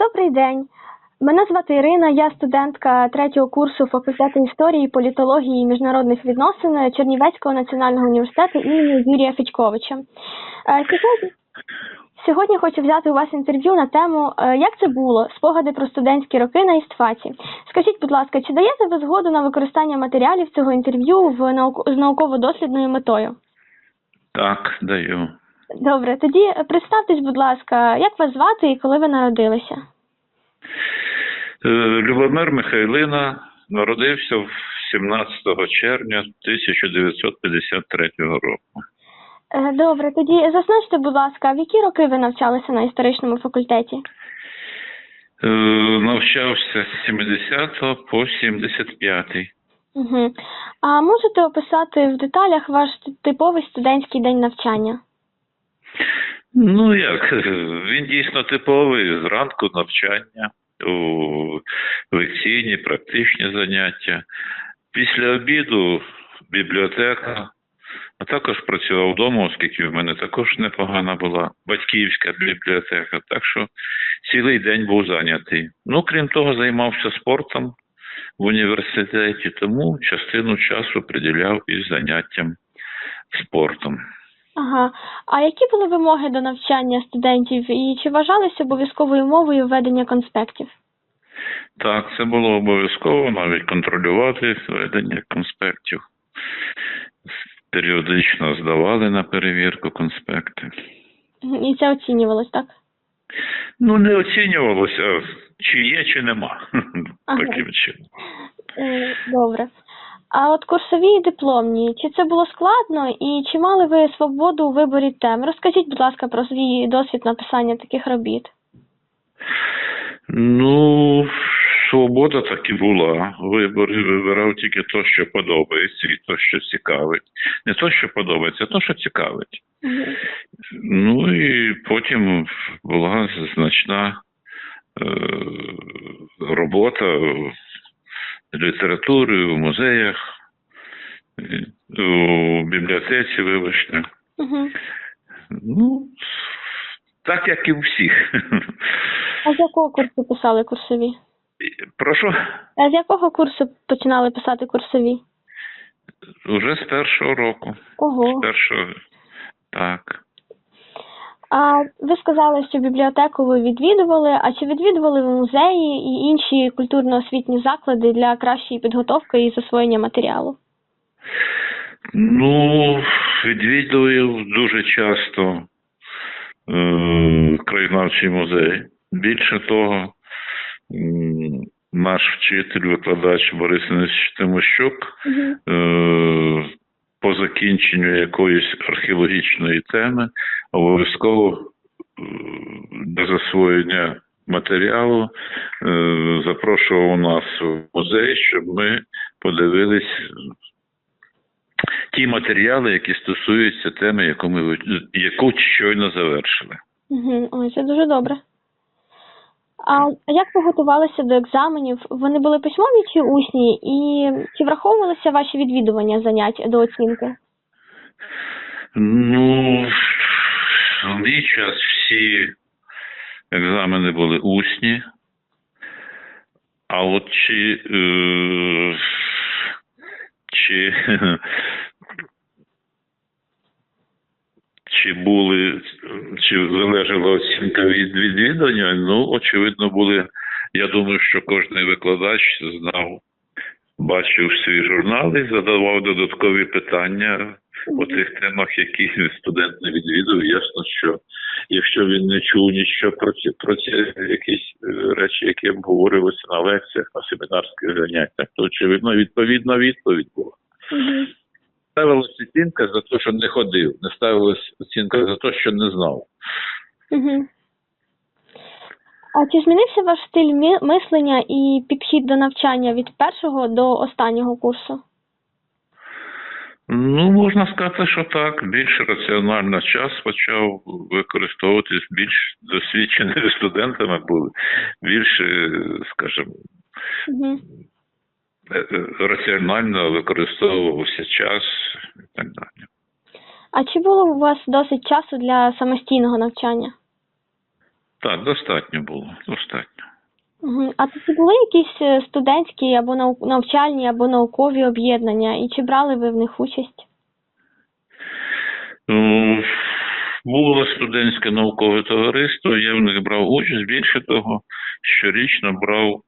Добрий день. Мене звати Ірина, я студентка третього курсу факультету історії, політології і міжнародних відносин Чернівецького національного університету імені Юрія Федьковича. Е, Сьогодні, хочу взяти у вас інтерв'ю на тему е, як це було спогади про студентські роки на істфаті. Скажіть, будь ласка, чи даєте ви згоду на використання матеріалів цього інтерв'ю в науко- з науково-дослідною метою? Так, даю. Добре, тоді представтесь, будь ласка, як вас звати і коли ви народилися? Е, Любомир Михайлина народився в 17 червня 1953 року. Е, Добре, тоді зазначте, будь ласка, в які роки ви навчалися на історичному факультеті? Е, Навчався з 70 по 75. Угу. А можете описати в деталях ваш типовий студентський день навчання? Ну як, він дійсно типовий. Зранку навчання, у лекційні, практичні заняття. Після обіду бібліотека, а також працював вдома, оскільки в мене також непогана була батьківська бібліотека. Так що цілий день був зайнятий. Ну, крім того, займався спортом в університеті, тому частину часу приділяв і заняттям спортом. Ага. А які були вимоги до навчання студентів і чи вважалися обов'язковою мовою ведення конспектів? Так, це було обов'язково навіть контролювати ведення конспектів. Періодично здавали на перевірку конспекти. І це оцінювалось, так? Ну, не оцінювалося, чи є, чи нема. Ага. Таким чином. Е, Добре. А от курсові і дипломні, чи це було складно і чи мали ви свободу у виборі тем? Розкажіть, будь ласка, про свій досвід написання таких робіт. Ну, свобода так і була. Вибори вибирав тільки то, що подобається, і то, що цікавить. Не то, що подобається, а то, що цікавить. Мгм. Ну і потім була значна е, робота в літературі, в музеях, у бібліотеці, вибачте. Мгм. Ну, так як і у всіх. А з якого курсу писали курсові? Прошу, А з якого курсу починали писати курсові? уже з першого року. Ого. З першого, так. А ви сказали, що бібліотеку ви відвідували, а чи відвідували ви музеї і інші культурно-освітні заклади для кращої підготовки і засвоєння матеріалу? Ну, відвідую дуже часто е, краєзнавчий музей. Більше того, наш вчитель, викладач Борис Денисович Тимощук е, по закінченню якоїсь археологічної теми обов'язково е, для засвоєння матеріалу е, запрошував нас в музей, щоб ми подивились ті матеріали, які стосуються теми, яку ми яку щойно завершили. Угу. Ой, це дуже добре. А як ви готувалися до екзаменів? Вони були письмові чи усні? І чи враховувалися ваші відвідування занять до оцінки? Ну, мій час всі екзамени були усні. А от чи, е, чи, чи були, чи залежала оцінка від відвідування, ну, очевидно, були. Я думаю, що кожен викладач знав, бачив свій журнал і задавав додаткові питання по тих темах, які студент не відвідав, ясно, що якщо він не чув нічого про ці про ці якісь е, речі, які обговорювалися на лекціях, на семінарських заняттях, то очевидно відповідна відповідь була. Угу. Ставилась оцінка за те, що не ходив, не ставилась оцінка за те, що не знав. Угу. А чи змінився ваш стиль мислення і підхід до навчання від першого до останнього курсу? Ну, можна сказати, що так. Більш раціонально час почав використовуватись, більш досвідченими студентами були, більше, скажімо, Угу. раціонально використовувався час і так далі. А чи було у вас досить часу для самостійного навчання? Так, достатньо було. Достатньо. А чи були якісь е, студентські або навчальні, або наукові об'єднання, і чи брали ви в них участь? Ну, Було студентське наукове товариство, я в них брав участь. Більше того, щорічно брав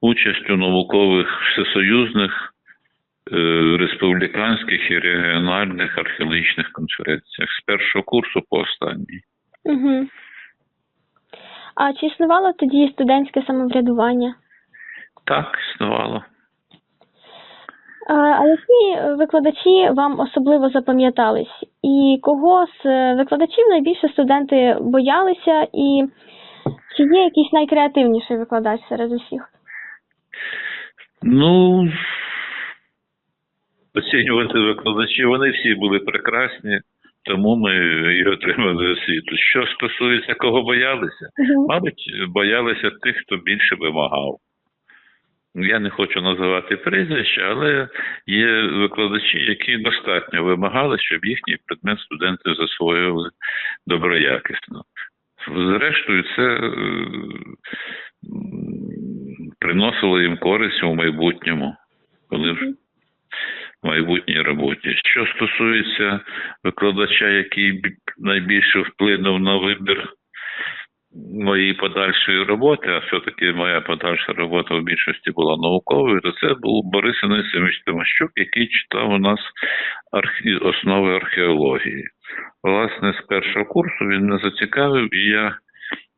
участь у наукових всесоюзних, е, республіканських і регіональних археологічних конференціях з першого курсу по останній. Угу. А чи існувало тоді студентське самоврядування? Так, існувало. А, а які викладачі вам особливо запам'ятались? І кого з е, викладачів найбільше студенти боялися? І чи є якийсь найкреативніший викладач серед усіх? Ну, оцінювати викладачі, вони всі були прекрасні, тому ми і отримали освіту. Що стосується кого боялися, мабуть, боялися тих, хто більше вимагав. Я не хочу називати прізвища, але є викладачі, які достатньо вимагали, щоб їхній предмет студенти засвоювали доброякісно. Зрештою, це е, приносило їм користь у майбутньому, коли майбутній роботі. Що стосується викладача, який бі- найбільше вплинув на вибір моєї подальшої роботи, а все-таки моя подальша робота в більшості була науковою, то це був Борис Анисимович Тимощук, який читав у нас основи археології. Власне, з першого курсу він мене зацікавив, і я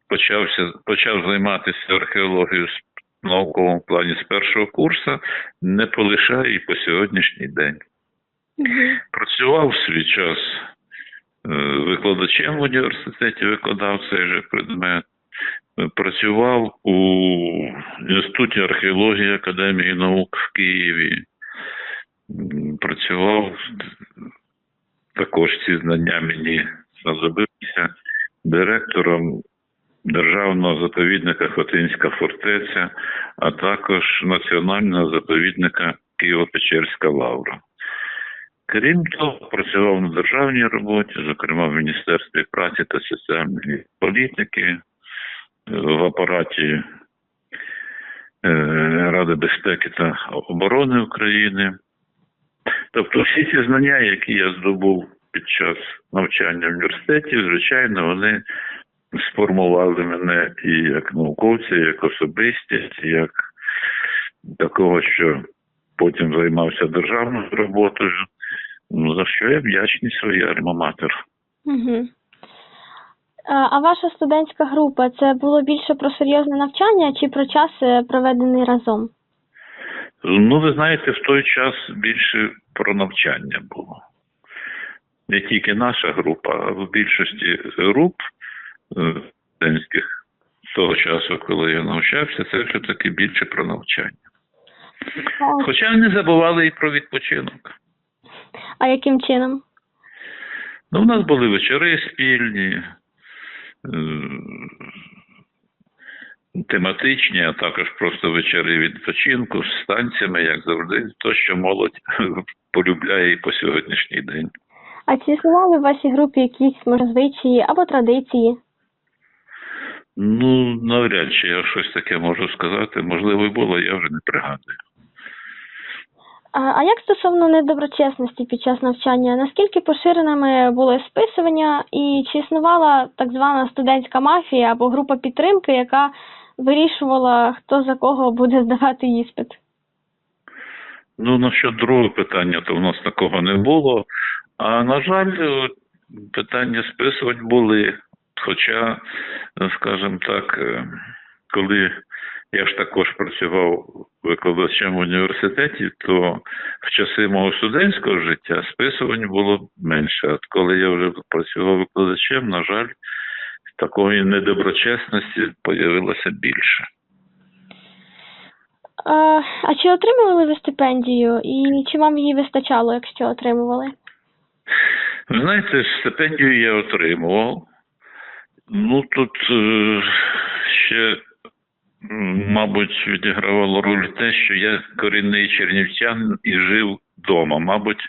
почався, почав займатися археологією науковому плані з першого курсу, не полишаю і по сьогоднішній день. Працював в свій час е, викладачем в університеті, викладав цей же предмет. Е, Працював у Інституті археології Академії наук в Києві. Працював також ці знання мені знадобилися директором Державного заповідника Хотинська фортеця, а також Національного заповідника Києво-Печерська лавра. Крім того, працював на державній роботі, зокрема в Міністерстві праці та соціальної політики, е, в апараті е, Ради безпеки та оборони України. Тобто всі ці знання, які я здобув під час навчання в університеті, звичайно, вони сформували мене і як науковця, і як особистість, і як такого, що потім займався державною роботою. Ну, за що я вдячний своїй альма-матер. Мгм. А, ваша студентська група це було більше про серйозне навчання чи про час е, проведений разом? Ну, ви знаєте, в той час більше про навчання було. Не тільки наша група, а в більшості груп студентських того часу, коли я навчався, це все таки більше про навчання. Хоча не забували і про відпочинок. а яким чином? Ну, у нас були вечори спільні, е, тематичні, а також просто вечори відпочинку з станціями, як завжди, то, що молодь полюбляє і по сьогоднішній день. А чи існували в вашій групі якісь може, звичаї або традиції? Ну, навряд чи я щось таке можу сказати. Можливо, і було, я вже не пригадую. А, а як стосовно недоброчесності під час навчання, наскільки поширеними були списування і чи існувала так звана студентська мафія або група підтримки, яка вирішувала, хто за кого буде здавати іспит? Ну, насчет другого питання, то в нас такого не було. А на жаль, питання списувань були. Хоча, скажімо так, е, коли я ж також працював викладачем в університеті, то в часи мого студентського життя списувань було менше. От коли я вже працював викладачем, на жаль, такої недоброчесності появилося більше. А, а чи отримували ви стипендію і чи вам її вистачало, якщо отримували? Ви знаєте, стипендію я отримував. Ну тут е, ще, мабуть, відігравало роль те, що я корінний чернівчан і жив вдома. Мабуть,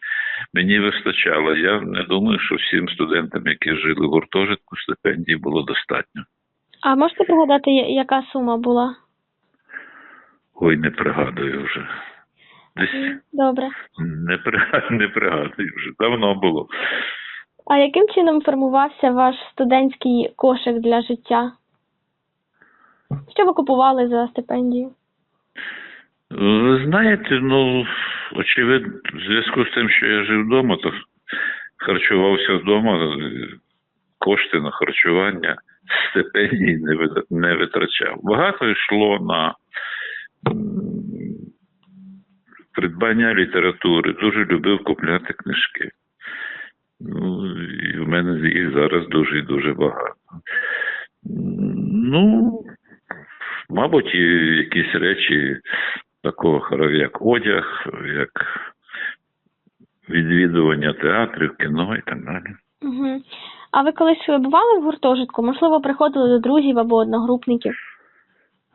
мені вистачало. Я не думаю, що всім студентам, які жили в гуртожитку, стипендії було достатньо. А можете пригадати, яка сума була? Ой, не пригадую вже. Десь Добре. не, при- не пригадую вже. Давно було. А яким чином формувався ваш студентський кошик для життя? Що ви купували за стипендію? Ви знаєте, ну, очевидно, в зв'язку з тим, що я жив вдома, то харчувався вдома, кошти на харчування, стипендії не, витрачав. Багато йшло на придбання літератури, дуже любив купляти книжки. Ну, і в мене їх зараз дуже і дуже багато. Ну, мабуть, якісь речі такого характеру, як одяг, як відвідування театрів, кіно і так далі. Угу. А ви колись бували в гуртожитку? Можливо, приходили до друзів або одногрупників?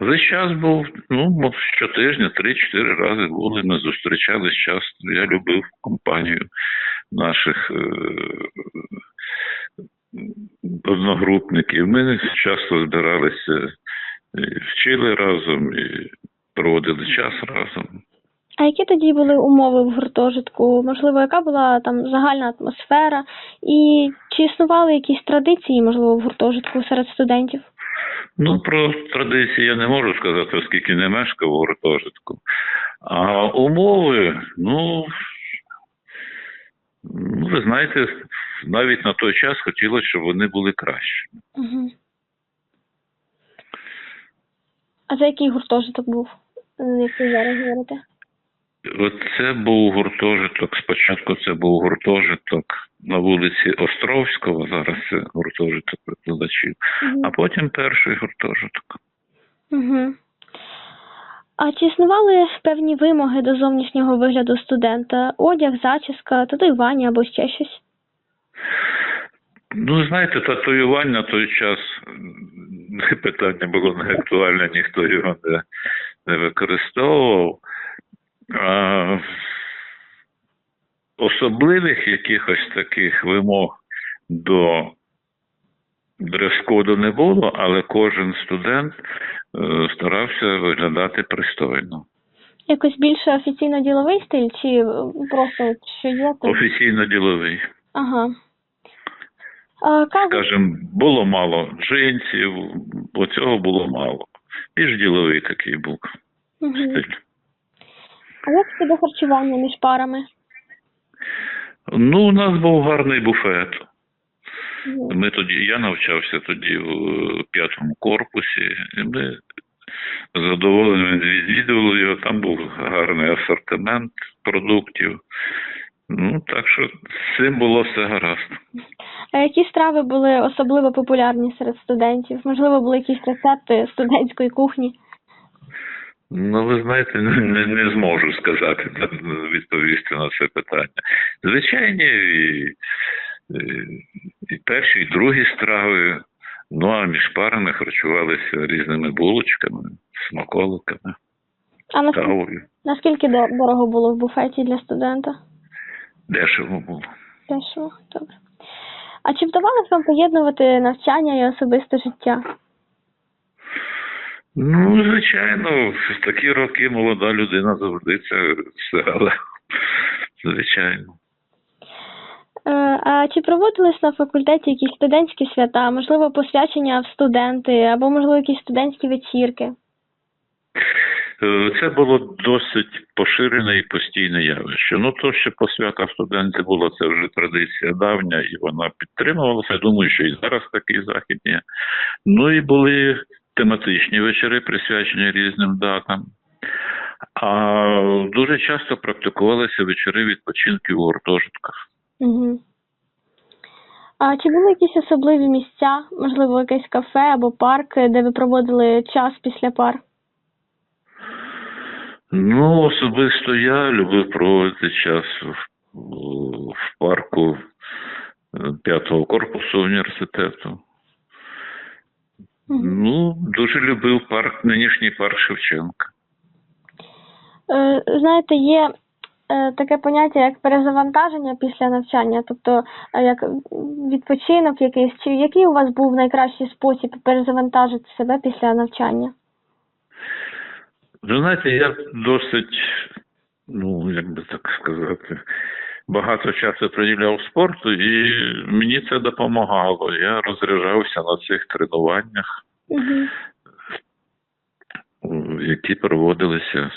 Весь час був, ну, щотижня, три-чотири рази були, ми зустрічались часто. Я любив компанію наших е- одногрупників. Ми часто збиралися, вчили разом і проводили час разом. А які тоді були умови в гуртожитку? Можливо, яка була там загальна атмосфера? І чи існували якісь традиції, можливо, в гуртожитку серед студентів? Ну, про традиції я не можу сказати, оскільки не мешкав у гуртожитку. А умови, ну, ну, ви знаєте, навіть на той час хотілося, щоб вони були кращі. Угу. А за який гуртожиток був? Як ви зараз говорите? Це був гуртожиток. Спочатку це був гуртожиток на вулиці Островського, зараз це гуртожиток викладачів, Угу. а потім перший гуртожиток. Угу. А чи існували певні вимоги до зовнішнього вигляду студента? Одяг, зачіска, татуювання або ще щось? Ну, знаєте, татуювання на той час питання було не актуальне, ніхто його не, не використовував. А, особливих якихось таких вимог до дрес-коду не було, але кожен студент е, старався виглядати пристойно. Якось більше офіційно-діловий стиль, чи просто що є? То... Офіційно діловий. Ага. А, Скажем, було мало джинсів, бо цього було мало. Більш діловий такий був угу. стиль. А як щодо харчування між парами? Ну, у нас був гарний буфет. Мгм. Ми тоді, я навчався тоді в е, п'ятому корпусі, і ми з задоволенням відвідували його. Там був гарний асортимент продуктів. Ну, так що з цим було все гаразд. А які страви були особливо популярні серед студентів? Можливо, були якісь рецепти студентської кухні? Ну, ви знаєте, не, не зможу сказати, відповісти на це питання. Звичайні і перші, і другі страви, ну а між парами харчувалися різними булочками, смаколиками, А наскільки, наскільки дорого було в буфеті для студента? Дешево було. Дешево, добре. А чи вдавалося вам поєднувати навчання і особисте життя? Ну, звичайно, в такі роки молода людина завжди це все, але звичайно. Е, А чи проводились на факультеті якісь студентські свята, можливо, посвячення в студенти або, можливо, якісь студентські вечірки? Е, Це було досить поширене і постійне явище. Ну, то, що по святах студенти було, це вже традиція давня, і вона підтримувалася. Я думаю, що і зараз такий захід є. Ну і були тематичні вечори, присвячені різним датам. А дуже часто практикувалися вечори відпочинків у гуртожитках. Угу. А чи були якісь особливі місця, можливо, якесь кафе або парк, де ви проводили час після пар? Ну, особисто я любив проводити час в, в парку е, п'ятого корпусу університету. Мгм. Ну, дуже любив парк, нинішній парк Шевченка. Е, Знаєте, є е, таке поняття як перезавантаження після навчання, тобто е, як відпочинок якийсь, чи який у вас був найкращий спосіб перезавантажити себе після навчання? Ви знаєте, я досить, ну, як би так сказати, багато часу приділяв спорту, і мені це допомагало. Я розряджався на цих тренуваннях, Угу. які проводилися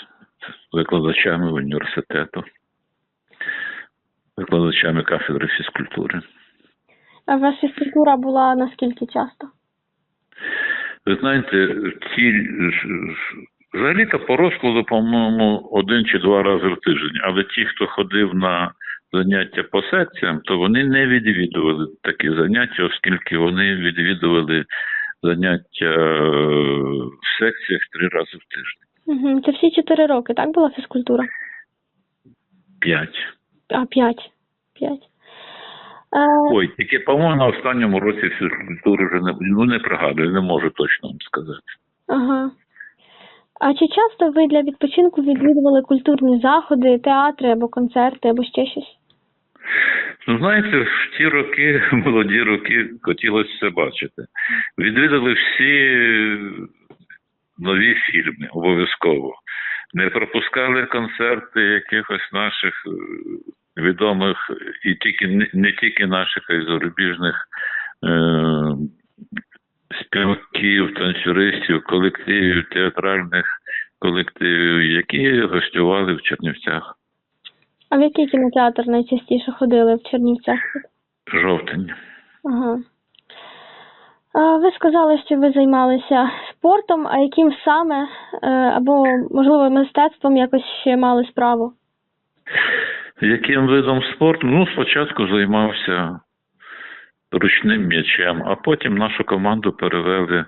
викладачами університету, викладачами кафедри фізкультури. А ваша фізкультура була наскільки часто? Ви знаєте, ті взагалі-то по розкладу, по-моєму, один чи два рази в тиждень. Але ті, хто ходив на заняття по секціям, то вони не відвідували такі заняття, оскільки вони відвідували заняття е, в секціях три рази в тиждень. Угу. Це всі чотири роки, так була фізкультура? П'ять. А, п'ять. П'ять. Е, Ой, тільки, по-моєму, на останньому році фізкультури вже не ну не пригадую, не можу точно вам сказати. ага. А чи часто ви для відпочинку відвідували культурні заходи, театри або концерти, або ще щось? Ну, знаєте, в ті роки, молоді роки, хотілося все бачити. Відвідали всі нові фільми обов'язково. Не пропускали концерти якихось наших е, відомих, і тільки не, не тільки наших, а й зарубіжних е, співаків, танцюристів, колективів, театральних колективів, які гостювали в Чернівцях. А в який кінотеатр найчастіше ходили в Чернівцях? Жовтень. Ага. Ви сказали, що ви займалися спортом, а яким саме, е, або, можливо, мистецтвом якось ще мали справу? Яким видом спорту? Ну, спочатку займався ручним м'ячем, а потім нашу команду перевели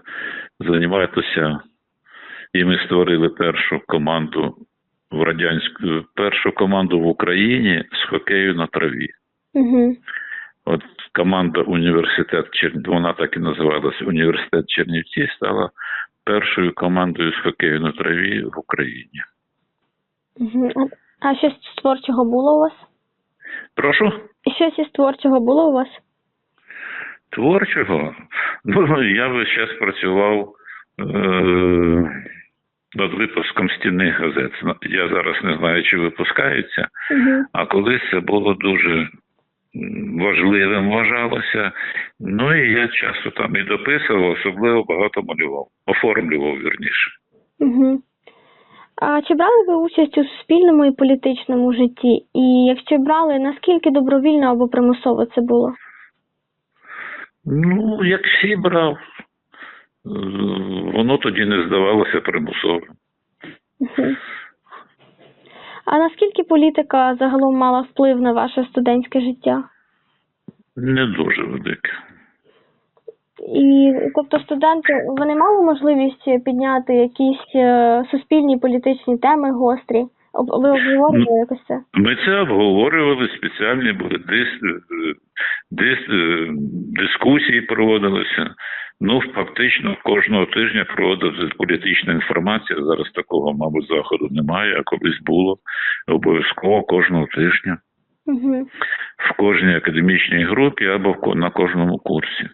займатися, і ми створили першу команду в радянську, першу команду в Україні з хокею на траві. Угу. От команда університет Чер- вона так і називалась Університет Чернівці, стала першою командою з хокею на траві в Україні. А щось з творчого було у вас? Прошу. Щось із творчого було у вас? Творчого. Ну, я весь час працював е- над випуском стінних газет. Я зараз не знаю, чи випускаються, Угу. а колись це було дуже важливим вважалося. Ну і я часто там і дописував, особливо багато малював, оформлював вірніше. Угу. А чи брали ви участь у суспільному і політичному житті? І якщо брали, наскільки добровільно або примусово це було? Ну, як всі брав, е, воно тоді не здавалося примусовим. Мгм. А наскільки політика загалом мала вплив на ваше студентське життя? Не дуже велике. І тобто студенти вони мали можливість підняти якісь е, суспільні політичні теми гострі? Ви обговорювали якось це? Ми це обговорювали, спеціальні були дис, дис, е, дискусії проводилися. Ну, фактично, кожного тижня проводилася політична інформація. Зараз такого, мабуть, заходу немає, а колись було обов'язково кожного тижня Угу. в кожній академічній групі або на кожному курсі.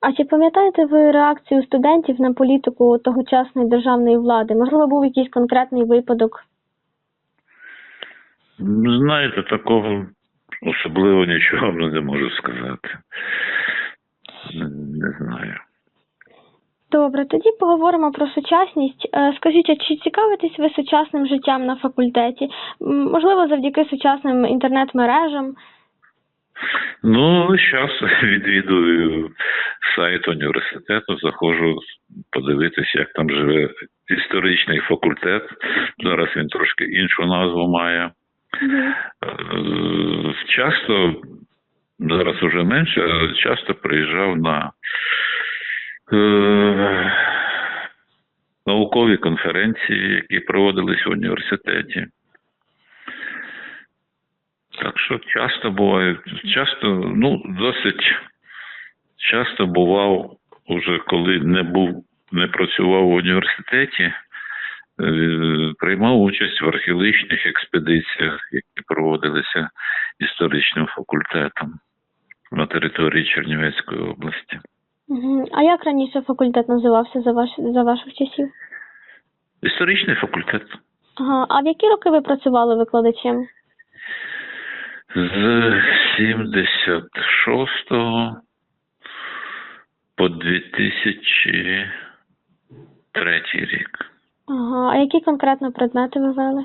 А чи пам'ятаєте ви реакцію студентів на політику тогочасної державної влади? Можливо, був якийсь конкретний випадок? Знаєте, такого особливо нічого не можу сказати. Не, не знаю. Добре, тоді поговоримо про сучасність. Е, Скажіть, а чи цікавитесь ви сучасним життям на факультеті? Можливо, завдяки сучасним інтернет-мережам? Ну, зараз відвідую сайт університету, заходжу подивитися, як там живе історичний факультет. Зараз він трошки іншу назву має. Мгм. Е, Часто, зараз вже менше, але часто приїжджав на е, наукові конференції, які проводились в університеті. Так що часто буває, часто, ну, досить часто бував, уже коли не був, не працював в університеті, е, приймав участь в археологічних експедиціях, які проводилися історичним факультетом на території Чернівецької області. А як раніше факультет називався за ваш за ваших часів? Історичний факультет Ага. А в які роки ви працювали викладачем? з 76 по 2003 рік. Ага. А які конкретно предмети ви вели?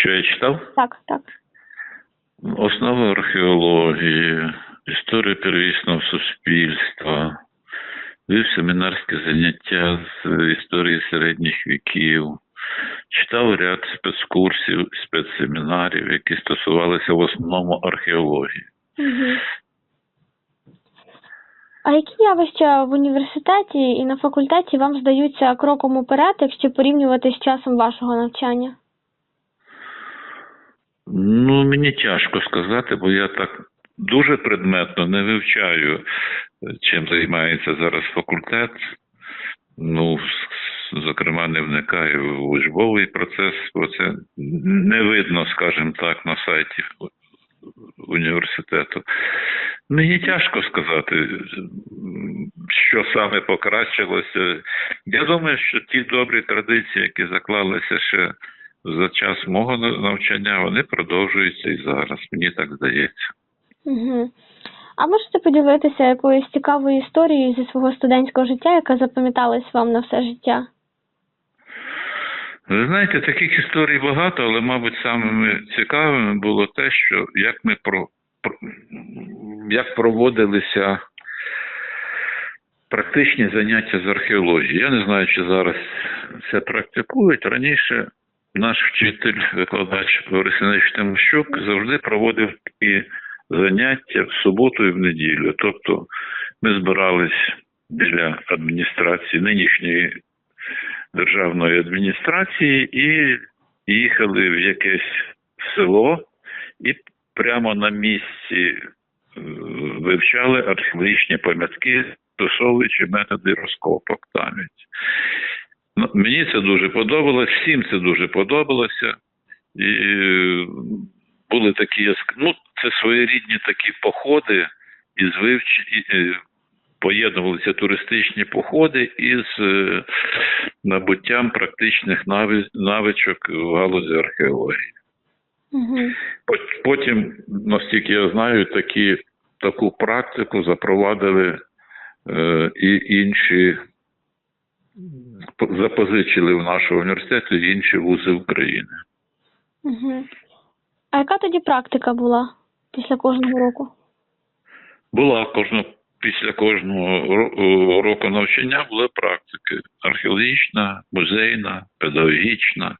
Що я читав? Так, так. Основи археології, історія первісного суспільства, вів семінарське заняття з історії середніх віків, читав ряд спецкурсів, спецсемінарів, які стосувалися в основному археології. А які явища в університеті і на факультеті вам здаються кроком уперед, якщо порівнювати з часом вашого навчання? Ну, мені тяжко сказати, бо я так дуже предметно не вивчаю, чим займається зараз факультет. Ну, зокрема, не вникаю в учбовий процес, бо це не видно, скажімо так, на сайті університету. Мені тяжко сказати, що саме покращилося. Я думаю, що ті добрі традиції, які заклалися ще за час мого на- навчання, вони продовжуються і зараз. Мені так здається. Угу. А можете поділитися якоюсь цікавою історією зі свого студентського життя, яка запам'яталась вам на все життя? Ви знаєте, таких історій багато, але, мабуть, самими цікавими було те, що як ми про, про як проводилися практичні заняття з археології. Я не знаю, чи зараз це практикують. Раніше наш вчитель, викладач Борис Іванович Тимощук завжди проводив такі заняття в суботу і в неділю. Тобто ми збирались біля адміністрації нинішньої державної адміністрації і їхали в якесь село і прямо на місці е, вивчали археологічні пам'ятки, стосовуючи методи розкопок пам'ять. Мені це дуже подобалось, всім це дуже подобалося. І е, були такі ну, це своєрідні такі походи із вивч... е, поєднувалися туристичні походи із е, набуттям практичних навичок в галузі археології. Угу. Потім, наскільки я знаю, такі, таку практику запровадили е, і інші, запозичили в нашого університету і інші вузи України. Угу. А яка тоді практика була після кожного року? Була кожна після кожного року навчання були практики археологічна, музейна, педагогічна.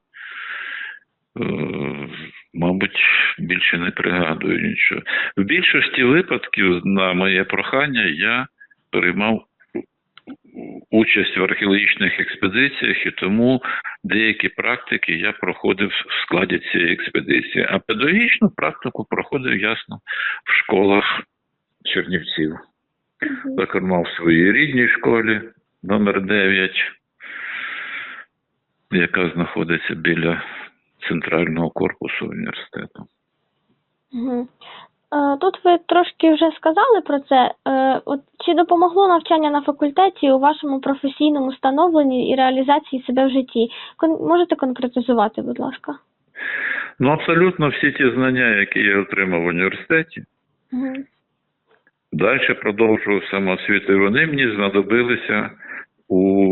Е, Мабуть, більше не пригадую нічого. В більшості випадків, на моє прохання, я приймав участь в археологічних експедиціях, і тому деякі практики я проходив в складі цієї експедиції. А педагогічну практику проходив ясно в школах Чернівців. Зокрема, в своїй рідній школі номер 9, яка знаходиться біля центрального корпусу університету. Е, Тут ви трошки вже сказали про це. Е, От чи допомогло навчання на факультеті у вашому професійному становленні і реалізації себе в житті? Можете конкретизувати, будь ласка? Ну, абсолютно всі ті знання, які я отримав в університеті, Угу. далі продовжував самоосвіту, і вони мені знадобилися у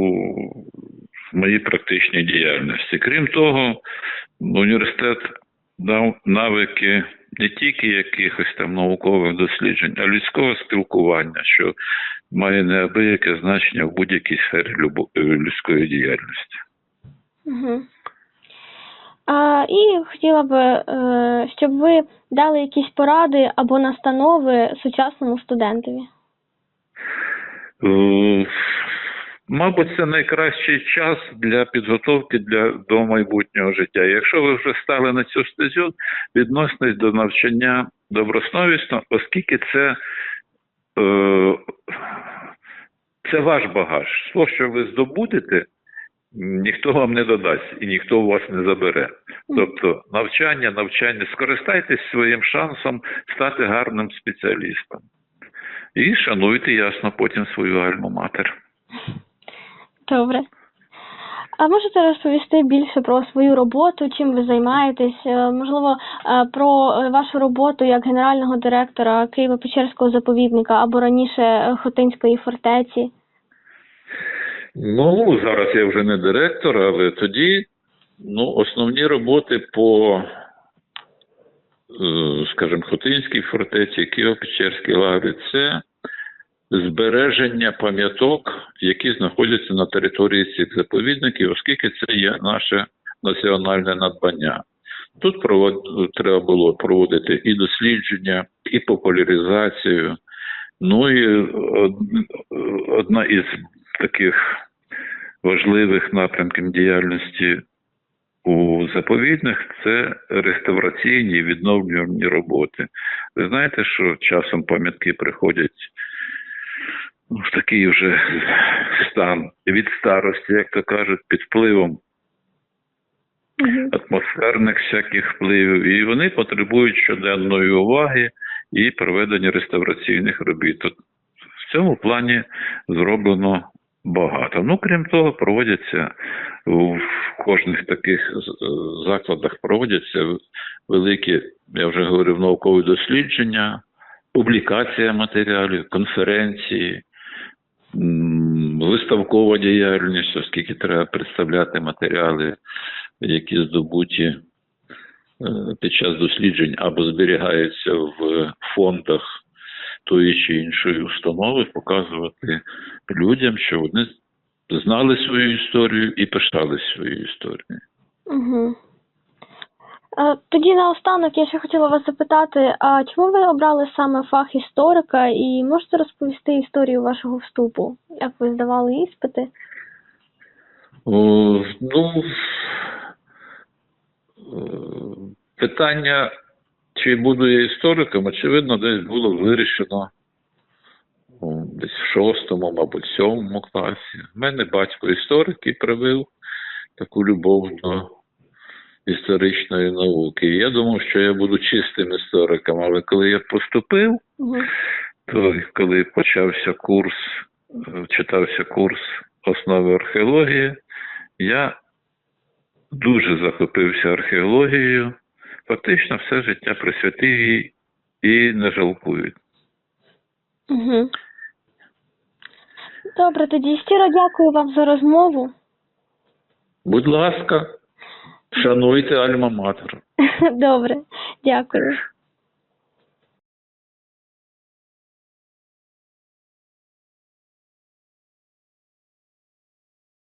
моїй практичній діяльності. Крім того, університет дав навики не тільки якихось там наукових досліджень, а людського спілкування, що має неабияке значення в будь-якій сфері любо- е, людської діяльності. Угу. А, і хотіла би, е, щоб ви дали якісь поради або настанови сучасному студентові. Мабуть, це найкращий час для підготовки для до майбутнього життя. Якщо ви вже стали на цю стезю, відноситесь до навчання добросовісно, оскільки це, е, це ваш багаж. То, що ви здобудете, ніхто вам не додасть і ніхто у вас не забере. Тобто навчання, навчання, скористайтесь своїм шансом стати гарним спеціалістом. І шануйте ясно потім свою альма-матер. Добре. А можете розповісти більше про свою роботу, чим ви займаєтесь? Е, Можливо, е, про е, вашу роботу як генерального директора Києво-Печерського заповідника або раніше Хотинської фортеці? Ну, зараз я вже не директор, але тоді ну, основні роботи по, скажімо, Хотинській фортеці, Києво-Печерській лагері це збереження пам'яток, які знаходяться на території цих заповідників, оскільки це є наше національне надбання. Тут треба було проводити і дослідження, і популяризацію. Ну і одна із таких важливих напрямків діяльності у заповідних це реставраційні і відновлювальні роботи. Ви знаєте, що часом пам'ятки приходять ну, в такий вже стан від старості, як то кажуть, під впливом атмосферних всяких впливів, і вони потребують щоденної уваги і проведення реставраційних робіт. От в цьому плані зроблено багато. Ну, крім того, проводяться в кожних таких е, закладах проводяться великі, я вже говорив, наукові дослідження, публікація матеріалів, конференції, виставкова діяльність, оскільки треба представляти матеріали, які здобуті е, під час досліджень або зберігаються в фондах тої чи іншої установи, показувати людям, що вони знали свою історію і пишали свою історію. Угу. Тоді наостанок я ще хотіла вас запитати, а чому ви обрали саме фах історика і можете розповісти історію вашого вступу? Як ви здавали іспити? О, ну, е, питання, чи буду я істориком, очевидно, десь було вирішено десь в шостому, мабуть, сьомому класі. У мене батько історик і привив таку любов до історичної науки. Я думав, що я буду чистим істориком, але коли я поступив, то коли почався курс, читався курс основи археології, я дуже захопився археологією, фактично все життя присвятив їй і не жалкую. Угу. Добре, тоді щиро дякую вам за розмову. Будь ласка, шануйте Альма-Матер. Добре, дякую.